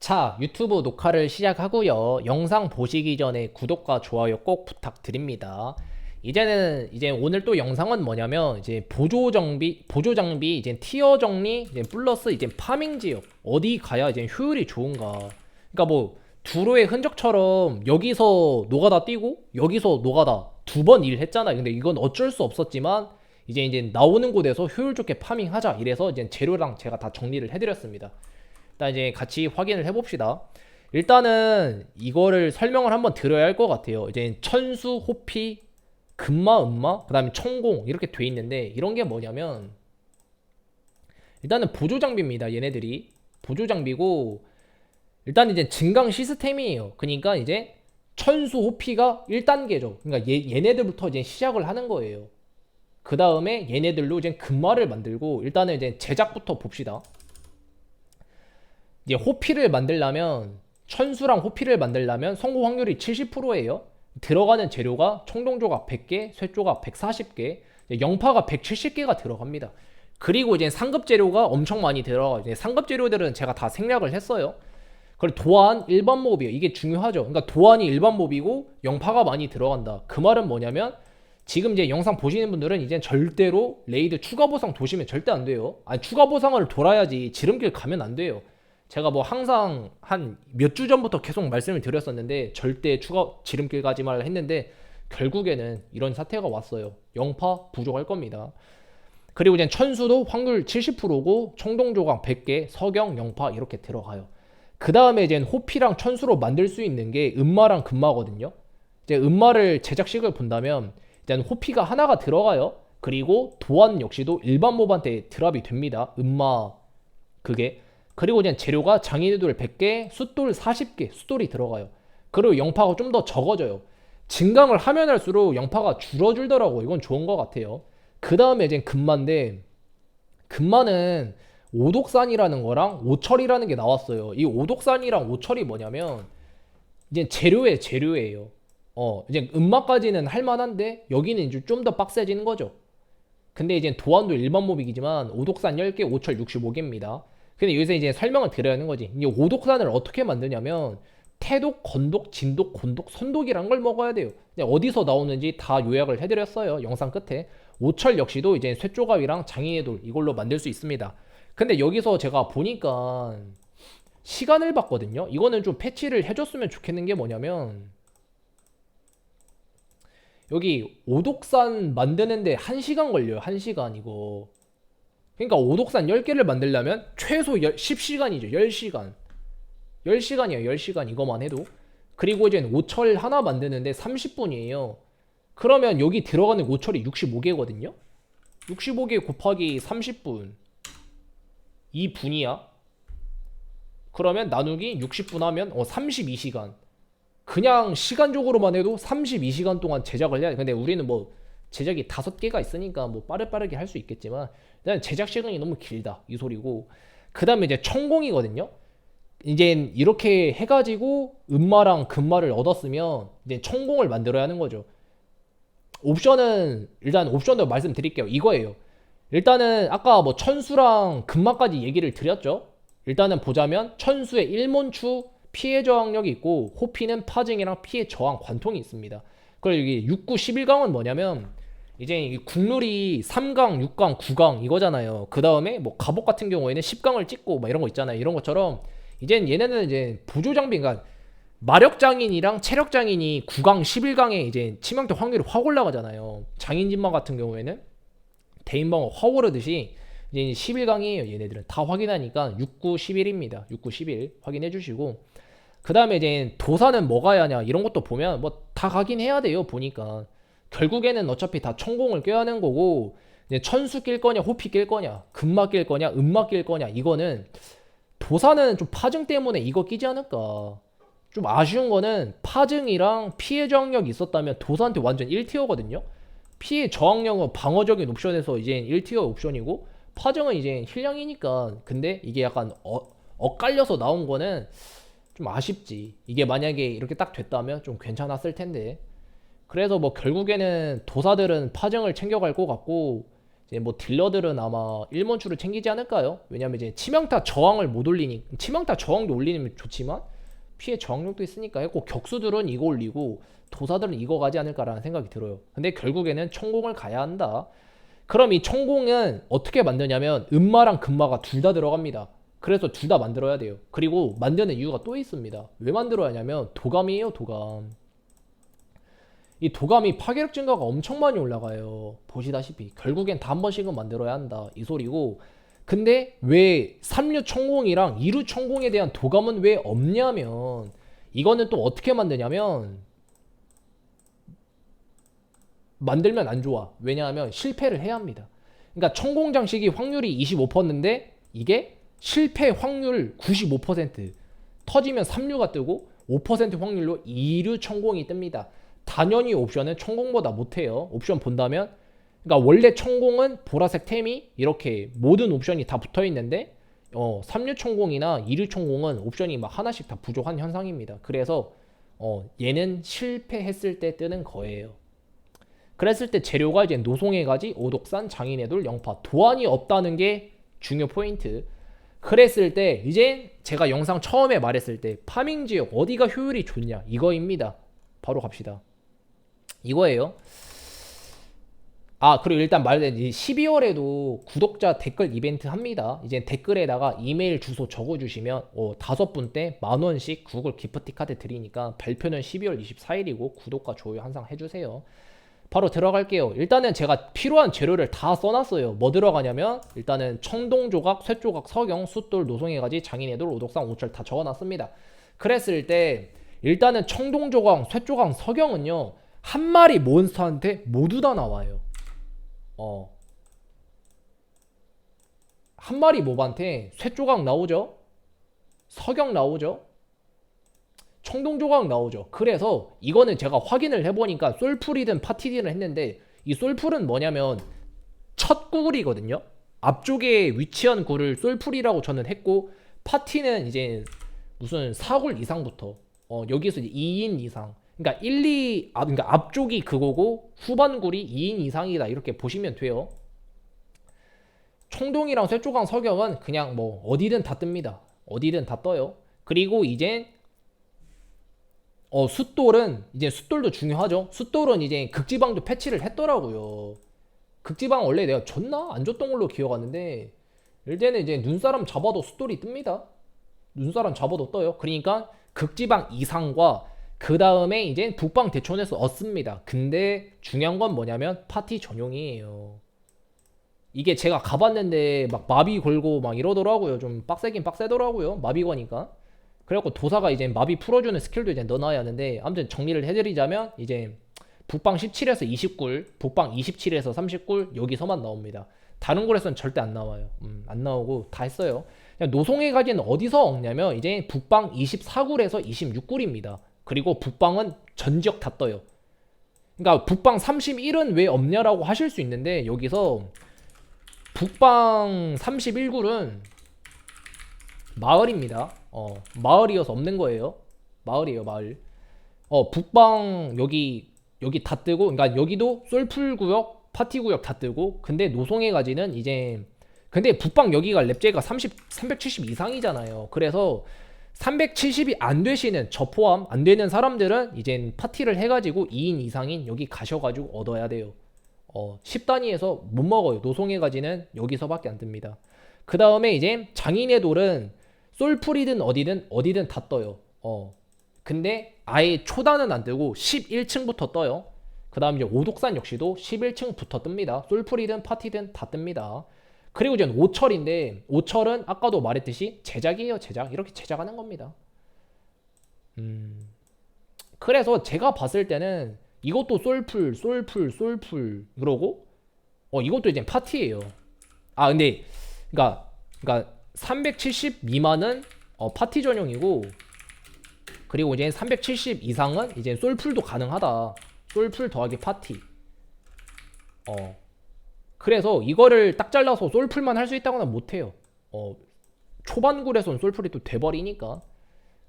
자, 유튜브 녹화를 시작하고요. 영상 보시기 전에 구독과 좋아요 꼭 부탁드립니다. 이제는 이제 오늘 또 영상은 뭐냐면 이제 보조 정비, 보조 장비 이제 티어 정리, 이제 플러스 이제 파밍 지역 어디 가야 이제 효율이 좋은가. 그러니까 뭐 두로의 흔적처럼 여기서 노가다 뛰고 여기서 노가다 두 번 일했잖아요. 근데 이건 어쩔 수 없었지만 이제 이제 나오는 곳에서 효율 좋게 파밍하자 이래서 이제 재료랑 제가 다 정리를 해드렸습니다. 일단 이제 같이 확인을 해봅시다. 일단은 이거를 설명을 한번 드려야 할 것 같아요. 이제 천수, 호피, 금마, 음마, 그 다음에 천공 이렇게 돼 있는데 이런 게 뭐냐면 일단은 보조 장비입니다. 얘네들이 보조 장비고 일단 이제 증강 시스템이에요. 그러니까 이제 천수, 호피가 1단계죠. 그러니까 얘, 얘네들부터 이제 시작을 하는 거예요. 그 다음에 얘네들로 이제 금마를 만들고 일단은 이제 제작부터 봅시다. 이제 호피를 만들려면 천수랑 호피를 만들려면 성공 확률이 70%예요. 들어가는 재료가 청동조각 100개, 쇠조각 140개, 영파가 170개가 들어갑니다. 그리고 이제 상급 재료가 엄청 많이 들어가. 이제 상급 재료들은 제가 다 생략을 했어요. 그리고 도안 일반 몹이에요. 이게 중요하죠. 그러니까 도안이 일반 몹이고 영파가 많이 들어간다. 그 말은 뭐냐면 지금 이제 영상 보시는 분들은 이제 절대로 레이드 추가 보상 도시면 절대 안 돼요. 아니 추가 보상을 돌아야지 지름길 가면 안 돼요. 제가 뭐 항상 한 몇 주 전부터 계속 말씀을 드렸었는데 절대 추가 지름길 가지 말라 했는데 결국에는 이런 사태가 왔어요. 영파 부족할 겁니다. 그리고 이제 천수도 확률 70%고 청동조각 100개, 서경, 영파 이렇게 들어가요. 그 다음에 이제 호피랑 천수로 만들 수 있는 게 음마랑 금마거든요. 이제 음마를 제작식을 본다면 일단 호피가 하나가 들어가요. 그리고 도안 역시도 일반 몹한테 드랍이 됩니다. 음마 그게 그리고 이제 재료가 장인의돌 100개, 숫돌 40개, 숫돌이 들어가요. 그리고 영파가 좀 더 적어져요. 증강을 하면 할수록 영파가 줄어들더라고. 이건 좋은 것 같아요. 그 다음에 이제 금마인데 금마는 오독산이라는 거랑 오철이라는 게 나왔어요. 이 오독산이랑 오철이 뭐냐면 이제 재료의 재료예요. 어, 이제 음마까지는 할만한데 여기는 이제 좀 더 빡세지는 거죠. 근데 이제 도안도 일반 모빅이지만 오독산 10개, 오철 65개입니다. 근데 여기서 이제 설명을 드려야 하는 거지. 이제 오독산을 어떻게 만드냐면 태독, 건독, 진독, 곤독, 선독이란 걸 먹어야 돼요. 어디서 나오는지 다 요약을 해드렸어요. 영상 끝에. 오철 역시도 이제 쇠조각이랑 장인의 돌 이걸로 만들 수 있습니다. 근데 여기서 제가 보니까 시간을 봤거든요. 이거는 좀 패치를 해줬으면 좋겠는 게 뭐냐면 여기 오독산 만드는데 1시간 걸려요. 1시간 이거. 그러니까 오독산 10개를 만들려면 최소 10시간이죠. 10시간. 10시간이에요. 10시간 이거만 해도. 그리고 이제 오철 하나 만드는데 30분이에요. 그러면 여기 들어가는 오철이 65개거든요. 65개 곱하기 30분. 2분이야. 그러면 나누기 60분 하면 어 32시간. 그냥 시간적으로만 해도 32시간 동안 제작을 해야 돼. 근데 우리는 뭐 제작이 다섯 개가 있으니까 뭐 빠르빠르게 할 수 있겠지만 일단 제작 시간이 너무 길다 이 소리고. 그 다음에 이제 천공이거든요. 이제 이렇게 해가지고 음마랑 금마를 얻었으면 이제 천공을 만들어야 하는 거죠. 옵션은 일단 옵션도 말씀드릴게요. 이거예요. 일단은 아까 뭐 천수랑 금마까지 얘기를 드렸죠. 일단은 보자면 천수의 일몬추 피해 저항력이 있고 호피는 파증이랑 피해 저항 관통이 있습니다. 그리고 여기 6, 9, 11강은 뭐냐면 이제 국룰이 3강, 6강, 9강 이거잖아요. 그 다음에 뭐 갑옷 같은 경우에는 10강을 찍고 막 이런 거 있잖아요. 이런 것처럼 이젠 얘네는 이제 보조 장비, 그러니까 마력 장인이랑 체력 장인이 9강, 11강에 이제 치명타 확률이 확 올라가잖아요. 장인 진마 같은 경우에는 대인방어 확 오르듯이 이제 11강이에요. 얘네들은 다 확인하니까 6, 9, 11입니다. 6, 9, 11 확인해 주시고 그 다음에 이제 도사는 뭐 가야 하냐 이런 것도 보면 뭐 다 가긴 해야 돼요. 보니까 결국에는 어차피 다 천공을 하는 거고 천수 낄 거냐 호피 낄 거냐 금마 낄 거냐 음마 낄 거냐 이거는 도사는 좀 파증 때문에 이거 끼지 않을까. 좀 아쉬운 거는 파증이랑 피해 저항력이 있었다면 도사한테 완전 1티어거든요. 피해 저항력은 방어적인 옵션에서 이제 1티어 옵션이고 파증은 이제 힐량이니까. 근데 이게 약간 어, 엇갈려서 나온 거는 좀 아쉽지. 이게 만약에 이렇게 딱 됐다면 좀 괜찮았을 텐데 그래서 뭐 결국에는 도사들은 파정을 챙겨갈 것 같고 이제 뭐 딜러들은 아마 1몬추를 챙기지 않을까요? 왜냐면 이제 치명타 저항을 못 올리니 치명타 저항도 올리면 좋지만 피해 저항력도 있으니까 꼭 격수들은 이거 올리고 도사들은 이거 가지 않을까라는 생각이 들어요. 근데 결국에는 천공을 가야 한다. 그럼 이 천공은 어떻게 만드냐면 음마랑 금마가 둘 다 들어갑니다. 그래서 둘 다 만들어야 돼요. 그리고 만드는 이유가 또 있습니다. 왜 만들어야 하냐면 도감이에요, 도감. 이 도감이 파괴력 증가가 엄청 많이 올라가요. 보시다시피 결국엔 다 한 번씩은 만들어야 한다 이 소리고. 근데 왜 3류 천공이랑 2류 천공에 대한 도감은 왜 없냐면 이거는 또 어떻게 만드냐면 만들면 안 좋아. 왜냐하면 실패를 해야 합니다. 그러니까 천공 장식이 확률이 25%인데 이게 실패 확률 95% 터지면 3류가 뜨고 5% 확률로 2류 천공이 뜹니다. 당연히 옵션은 천공보다 못해요. 옵션 본다면 그러니까 원래 천공은 보라색 템이 이렇게 모든 옵션이 다 붙어 있는데 어, 3류 천공이나 2류 천공은 옵션이 막 하나씩 다 부족한 현상입니다. 그래서 어, 얘는 실패했을 때 뜨는 거예요. 그랬을 때 재료가 이제 노송의 가지, 오독산, 장인의 돌, 영파, 도안이 없다는 게 중요 포인트. 그랬을 때 이제 제가 영상 처음에 말했을 때 파밍 지역 어디가 효율이 좋냐 이거입니다. 바로 갑시다. 이거예요. 아, 그리고 일단 말된 12월에도 구독자 댓글 이벤트 합니다. 이제 댓글에다가 이메일 주소 적어주시면 어, 다섯 분 때 만 원씩 구글 기프티 카드 드리니까 발표는 12월 24일이고 구독과 좋아요 항상 해주세요. 바로 들어갈게요. 일단은 제가 필요한 재료를 다 써놨어요. 뭐 들어가냐면 일단은 청동조각, 쇠조각, 석영, 숫돌, 노송해가지, 장인애돌, 오독상, 오철 다 적어놨습니다. 그랬을 때 일단은 청동조각, 쇠조각, 석영은요 한 마리 몬스터한테 모두 다 나와요. 어. 한 마리 몹한테 쇠조각 나오죠? 석영 나오죠? 청동조각 나오죠. 그래서 이거는 제가 확인을 해보니까 솔풀이든 파티디든 했는데 이 솔풀은 뭐냐면 첫 구글이거든요. 앞쪽에 위치한 굴을 솔풀이라고 저는 했고 파티는 이제 무슨 4굴 이상부터 어, 여기서 이제 2인 이상 그러니까 1, 2 아, 그러니까 앞쪽이 그거고 후반 굴이 2인 이상이다 이렇게 보시면 돼요. 청동이랑 쇠조각 석영은 그냥 뭐 어디든 다 뜹니다. 어디든 다 떠요. 그리고 이제 어, 숫돌은 이제 숫돌도 중요하죠. 숫돌은 이제 극지방도 패치를 했더라고요. 극지방 원래 내가 줬나 안 줬던 걸로 기억하는데 일때는 이제 눈사람 잡아도 숫돌이 뜹니다. 눈사람 잡아도 떠요. 그러니까 극지방 이상과 그 다음에 이제 북방 대촌에서 얻습니다. 근데 중요한 건 뭐냐면 파티 전용이에요. 이게 제가 가봤는데 막 마비 걸고 막 이러더라고요. 좀 빡세긴 빡세더라고요. 마비 거니까. 그래갖고 도사가 이제 마비 풀어주는 스킬도 이제 넣어놔야 하는데 아무튼 정리를 해드리자면 이제 북방 17에서 20굴, 북방 27에서 30굴 여기서만 나옵니다. 다른 굴에서는 절대 안 나와요. 음, 안 나오고 다 했어요. 노송의 가지는 어디서 얻냐면 이제 북방 24굴에서 26굴입니다. 그리고 북방은 전 지역 다 떠요. 그러니까 북방 31은 왜 없냐라고 하실 수 있는데 여기서 북방 31굴은 마을입니다. 어, 마을이어서 없는 거예요. 마을이에요, 마을. 어, 북방 여기 여기 다 뜨고 그러니까 여기도 솔풀 구역, 파티 구역 다 뜨고 근데 노송의 가지는 이제 근데 북방 여기가 랩제가 30 370 이상이잖아요. 그래서 370이 안 되시는 저 포함 안 되는 사람들은 이제 파티를 해가지고 2인 이상인 여기 가셔가지고 얻어야 돼요. 어, 10단위에서 못 먹어요. 노송의 가지는 여기서밖에 안 뜹니다. 그 다음에 이제 장인의 돌은 솔풀이든 어디든 어디든 다 떠요. 어. 근데 아예 초단은 안 뜨고 11층부터 떠요. 그 다음 이제 오독산 역시도 11층부터 뜹니다. 솔풀이든 파티든 다 뜹니다. 그리고 이제 오철인데 오철은 아까도 말했듯이 제작이에요 제작 이렇게 제작하는 겁니다. 음. 그래서 제가 봤을 때는 이것도 솔풀 솔풀 솔풀 그러고 어 이것도 이제 파티예요. 아 근데 그러니까 370 미만은 어, 파티 전용이고 그리고 이제 370 이상은 이제 솔풀도 가능하다. 솔풀 더하기 파티. 어. 그래서 이거를 딱 잘라서 솔풀만 할 수 있다고는 못해요. 어. 초반굴에선 솔풀이 또 돼버리니까.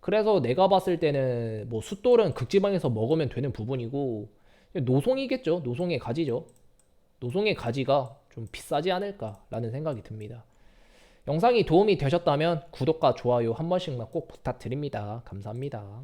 그래서 내가 봤을 때는 뭐 숫돌은 극지방에서 먹으면 되는 부분이고 노송이겠죠. 노송의 가지죠. 노송의 가지가 좀좀 비싸지 않을까라는 생각이 듭니다. 영상이 도움이 되셨다면 구독과 좋아요 한 번씩만 꼭 부탁드립니다. 감사합니다.